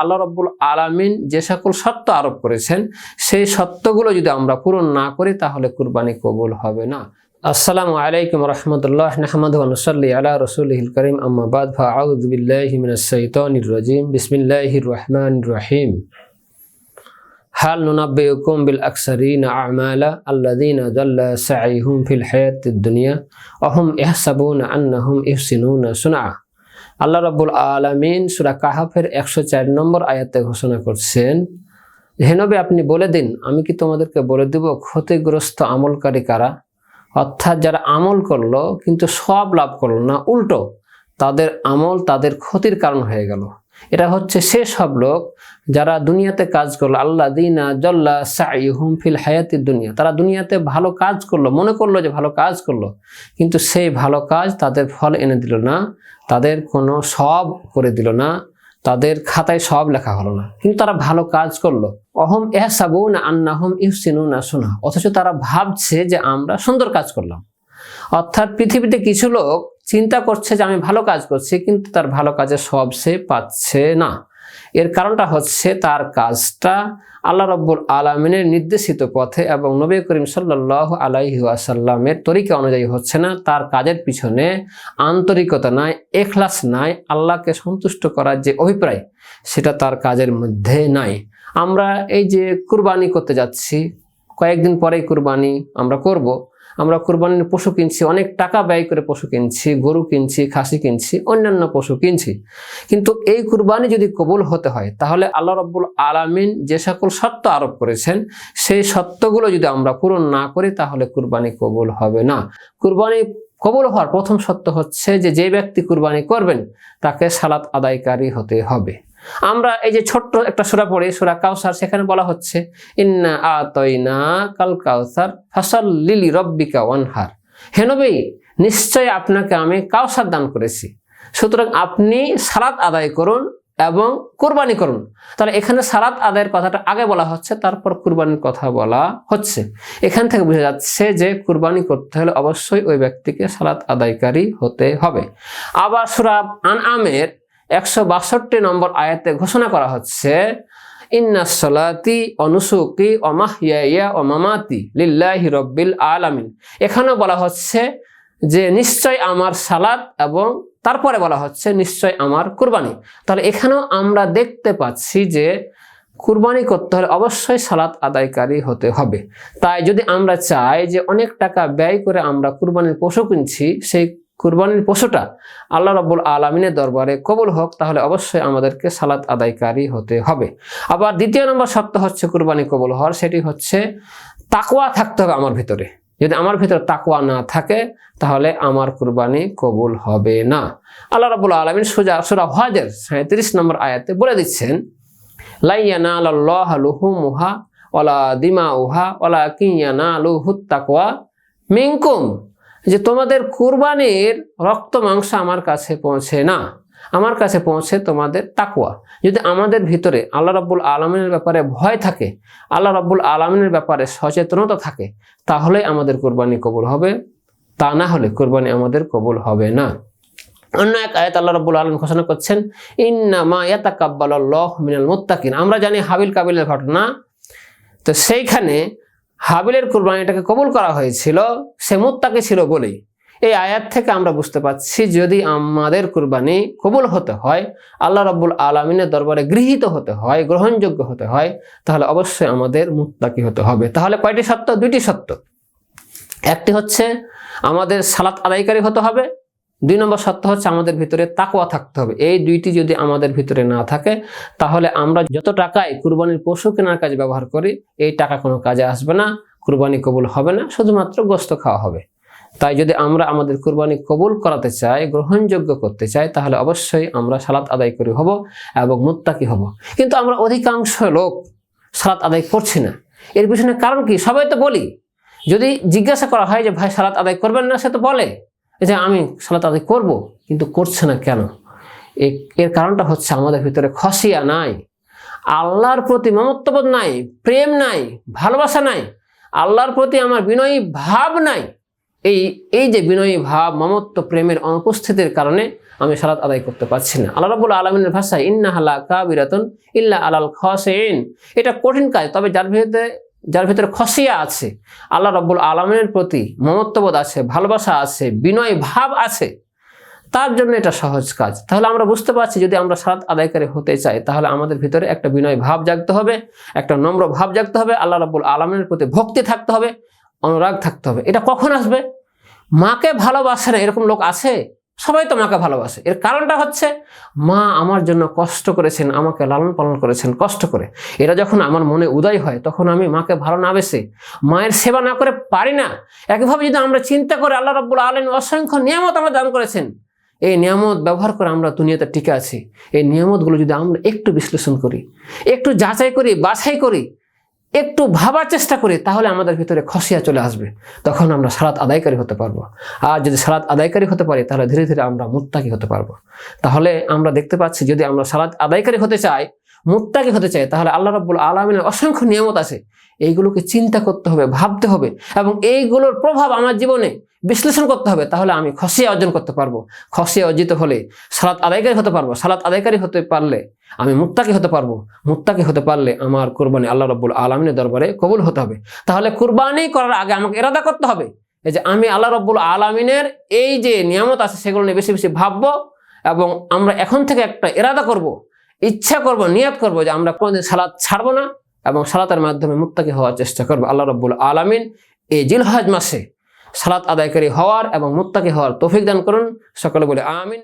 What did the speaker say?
আল্লাহ রব্বুল আলামিন যে সকল সত্য আরোপ করেছেন, সেই সত্যগুলো যদি আমরা পূরণ না করি, তাহলে কুরবানি কবুল হবে না। আসসালামু আলাইকুম রহমতুল্লাহ, নাহমাদু অনুসল্লি আলা রসুলহিল করিম আম্মাবাদ রাজিম, বিসমিল্লাহির রহমানির রহিম। হাল নুনাব্বিউকুম বিল আকসারিনা আমালা আল্লাযীনা দাল্লা সাইহুম ফিল হায়াতিদ দুনিয়া, ওয়া হুম ইহসাবুনা আন্নাহুম ইহসিনুনা সুনআ আল্লাহ রাবুল আলমিন সুরা কাহাফের 104 নম্বর আয়াতে ঘোষণা করছেন হেনবে আপনি বলে দিন, আমি কি তোমাদেরকে বলে দেব ক্ষতিগ্রস্ত আমলকারী কারা? অর্থাৎ যারা আমল করল, কিন্তু সব লাভ করল না, উল্টো, তাদের আমল তাদের ক্ষতির কারণ হয়ে গেল। এটা হচ্ছে সে সব লোক যারা দুনিয়াতে কাজ করল আল্লাহ দিনা জল্লা সাইহুম ফিল হায়াতির দুনিয়া। তারা দুনিয়াতে ভালো কাজ করল, মনে করল যে ভালো কাজ করল, কিন্তু সেই ভালো কাজ তাদের ফল এনে দিল না, তাদের কোনো সব করে দিল না, তাদের খাতায় সব লেখা হলো না। কিন্তু তারা ভালো কাজ করল। অহম এহসাবুন আন্নাহম ইহসিনুনা শোনা অথচ তারা ভাবছে যে আমরা সুন্দর কাজ করলাম। অর্থাৎ পৃথিবীতে কিছু লোক চিন্তা করছে যে আমি ভালো কাজ করছি, কিন্তু তার ভালো কাজের সব সে পাচ্ছে না এর কারণটা হচ্ছে তার কাজটা আল্লাহ রব্বুল আলমিনের নির্দেশিত পথে এবং নবী করিম সাল্লাহ আলাইহি আসাল্লামের তরিকা অনুযায়ী হচ্ছে না তার কাজের পিছনে আন্তরিকতা নাই, এখলাস নাই, আল্লাহকে সন্তুষ্ট করার যে অভিপ্রায়, সেটা তার কাজের মধ্যে নাই আমরা এই যে কুরবানি করতে যাচ্ছি, কয়েকদিন পরেই কুরবানি আমরা করব। আমরা কোরবানির পশু কিনছি, অনেক টাকা ব্যয় করে পশু কিনছি, গরু কিনছি, খাসি কিনছি, অন্যান্য পশু কিনছি। কিন্তু এই কুরবানি যদি কবুল হতে হয়, তাহলে আল্লাহ রব্বুল আলামিন যে সকল সত্য আরোপ করেছেন, সেই সত্যগুলো যদি আমরা পূরণ না করি, তাহলে কুরবানি কবুল হবে না। কুরবানি কবুল হওয়ার প্রথম সত্য হচ্ছে যে যে ব্যক্তি কুরবানি করবেন, তাকে সালাত আদায়কারী হতে হবে। আমরা এই যে ছোট্ট একটা সুরা পড়ি, সুরা কাউসার সেখানে বলা হচ্ছে, ইন্না আতইনা কাল কাউসার ফসল লিলি রব্বিকা ওয়ানহার হেনবি নিশ্চয় আপনাকে আমি কাউসার দান করেছি। সুতরাং আপনি সালাত আদায় করুন এবং কোরবানি করুন। তাহলে এখানে সালাত আদায়ের কথাটা আগে বলা হচ্ছে, তারপর কুরবানির কথা বলা হচ্ছে। এখান থেকে বোঝা যাচ্ছে যে কুরবানি করতে হলে অবশ্যই ওই ব্যক্তিকে সালাত আদায়কারী হতে হবে। আবার সুরা আন আমের একশো বাষট্টি নম্বর আয়াতে ঘোষণা করা হচ্ছে, ইন্না সলাতি অনুসুকি অমাহিয়া ও মামাতি লিল্লাহি রব্বিল আলামিন। এখানেও বলা হচ্ছে যে, নিশ্চয় আমার সালাত এবং তারপরে বলা হচ্ছে, নিশ্চয় আমার কুরবানি। তাহলে এখানেও আমরা দেখতে পাচ্ছি যে, কুরবানি করতে হলে অবশ্যই সালাত আদায়কারী হতে হবে। তাই যদি আমরা চাই যে অনেক টাকা ব্যয় করে আমরা কুরবানির পশু কিনছি, সেই কুরবানির পশুটা আল্লাহ রব্বুল আলমিনের দরবারে কবুল হোক, তাহলে অবশ্যই আমাদেরকে সালাত আদায়কারী হতে হবে। আবার দ্বিতীয় নম্বর সত্য হচ্ছে কুরবানি কবুল হওয়ার, সেটি হচ্ছে তাকওয়া থাকতে হবে আমার ভিতরে। যদি আমার ভিতরে তাকওয়া না থাকে, তাহলে আমার কুরবানি কবুল হবে না। আল্লাহ রব্বুল আলমিন সুজা সুরা হজের সাঁত্রিশ নম্বর আয়াতে বলে দিচ্ছেন লাইয়ানা ওলা দিমা উহা ওলা কিয়ানা লুহুত তাকওয়া মিঙ্কুম যে তোমাদের কুরবানির রক্ত, মাংস আমার কাছে পৌঁছে না। আমার কাছে পৌঁছে তোমাদের তাকুয়া যদি আমাদের ভিতরে আল্লাহ রাব্বুল আলমিনের ব্যাপারে ভয় থাকে, আল্লাহ রাব্বুল আলমিনের ব্যাপারে সচেতনতা থাকে, তাহলে আমাদের কোরবানি কবুল হবে। তা না হলে কোরবানি আমাদের কবুল হবে না। অন্য এক আয়াত আল্লাহ রাব্বুল আলম ঘোষণা করছেন ইন্না মা ইয়াতাকাব্বালাল্লাহ মিনাল মুত্তাকিন। আমরা জানি হাবিল কাবিলের ঘটনা। তো সেইখানে হাবিলের কুরবানিটাকে কবুল করা হয়েছিল, সে মুত্তাকে ছিল বলেই। এই আয়াত থেকে আমরা বুঝতে পারছি, যদি আমাদের কুরবানি কবুল হতে হয়, আল্লাহ রাব্বুল আলমিনের দরবারে গৃহীত হতে হয়, গ্রহণযোগ্য হতে হয়, তাহলে অবশ্যই আমাদের মুত্তাকি হতে হবে। তাহলে কয়টি সত্য দুইটি সত্য একটি হচ্ছে, আমাদের সালাত আদায়কারী হতে হবে দুই নম্বর সত্য হচ্ছে আমাদের ভিতরে তাকওয়া থাকতে হবে। এই দুইটি যদি আমাদের ভিতরে না থাকে, তাহলে আমরা যত টাকায় কুরবানির পশু কেনার কাজে ব্যবহার করি, এই টাকা কোনো কাজে আসবে না, কুরবানি কবুল হবে না, শুধুমাত্র গোস্ত খাওয়া হবে। তাই যদি আমরা আমাদের কুরবানি কবুল করাতে চাই, গ্রহণযোগ্য করতে চাই, তাহলে অবশ্যই আমরা সালাত আদায় করি হব এবং মুত্তাকি হব। কিন্তু আমরা অধিকাংশ লোক সালাত আদায় করছি না। এর পিছনে কারণ কি? সবাই তো বলি। যদি জিজ্ঞাসা করা হয় যে, ভাই, সালাত আদায় করবেন না? সে তো বলে। যে আমি সালাত আদায় করব, কিন্তু করছে না কেন? এর কারণটা হচ্ছে আমাদের ভিতরে খসিয়া নাই, আল্লাহর প্রতি মমত্ববোধ নাই, প্রেম নাই, ভালোবাসা নাই, আল্লাহর প্রতি আমার বিনয়ী ভাব নাই। এই এই যে বিনয়ী ভাব, মমত্ব, প্রেমের অনুপস্থিতির কারণে আমি সালাত আদায় করতে পারছি না। আল্লাহ রাবুল আলমিনের ভাষায় ইন্না হালা কাবিরাতন ইল্লা আলাল খসেন এটা কঠিন কাজ, তবে যার ভিতরে যার ভিতরে খসিয়া আছে, আল্লাহ রব্বুল আলমিনের প্রতি মমত্ববোধ আছে, ভালোবাসা আছে, বিনয় ভাব আছে, তার জন্য এটা সহজ কাজ। তাহলে আমরা বুঝতে পারছি যদি আমরা সালাত আদায়কারী হতে চাই, তাহলে আমাদের ভিতরে একটা বিনয় ভাব জাগতে হবে, একটা নম্র ভাব জাগতে হবে, আল্লাহ রাবুল আলমের প্রতি ভক্তি থাকতে হবে, অনুরাগ থাকতে হবে। এটা কখন আসবে? মাকে ভালোবাসে না এরকম লোক আছে? সবাই তো মাকে ভালোবাসে। এর কারণটা হচ্ছে, মা আমার জন্য কষ্ট করেছেন, আমাকে লালন পালন করেছেন, কষ্ট করে। এটা যখন আমার মনে উদয় হয়, তখন আমি মাকে ভালো না বেসে, মায়ের সেবা না করে পারি না। একভাবে যদি আমরা চিন্তা করে আল্লাহ রাব্বুল আলম অসংখ্য নিয়ামত আমরা দান করেছেন, এই নিয়ামত ব্যবহার করে আমরা দুনিয়াতে টিকে আছি। এই নিয়ামতগুলো যদি আমরা একটু বিশ্লেষণ করি, একটু যাচাই করি, বাছাই করি একটু ভাবার চেষ্টা করি, তাহলে আমাদের ভিতরে খসিয়া চলে আসবে। তখন আমরা সালাত আদায়কারী হতে পারব। আর যদি সালাত আদায়কারী হতে পারি, তাহলে ধীরে ধীরে আমরা মুত্তাকি হতে পারব। তাহলে আমরা দেখতে পাচ্ছি, যদি আমরা সালাত আদায়কারী হতে চাই মুত্তাকি হতে চাই তাহলে আল্লাহ রব্বুল আলমিনের অসংখ্য নিয়ামত আছে। এইগুলোকে চিন্তা করতে হবে, ভাবতে হবে এবং এইগুলোর প্রভাব আমার জীবনে বিশ্লেষণ করতে হবে, তাহলে আমি খসিয়া অর্জন করতে পারব। খসিয়া অর্জিত হলে সালাত আদায়কারী হতে পারব। সালাত আদায়কারী হতে পারলে আমি মুত্তাকি হতে পারব। মুত্তাকি হতে পারলে আমার কোরবানি আল্লাহ রব্বুল আলমিনের দরবারে কবুল হতে হবে। তাহলে কোরবানি করার আগে আমাকে এরাদা করতে হবে। এই যে আমি আল্লাহ রব্বুল আলমিনের এই যে নিয়ামত আছে, সেগুলো নিয়ে বেশি বেশি ভাববো এবং আমরা এখন থেকে একটা এরাদা করব। ইচ্ছা করব, নিয়াত করব যে আমরা কোনোদিন সালাদ ছাড়বো না এবং সালাতের মাধ্যমে মুত্তাকি হওয়ার চেষ্টা করব। আল্লাহ রব্বুল আলমিন এই জিলহজ মাসে সালাত আদায়কারী হওয়ার এবং মুত্তাকি হওয়ার তৌফিক দান করুন। সকলে বলে আমিন।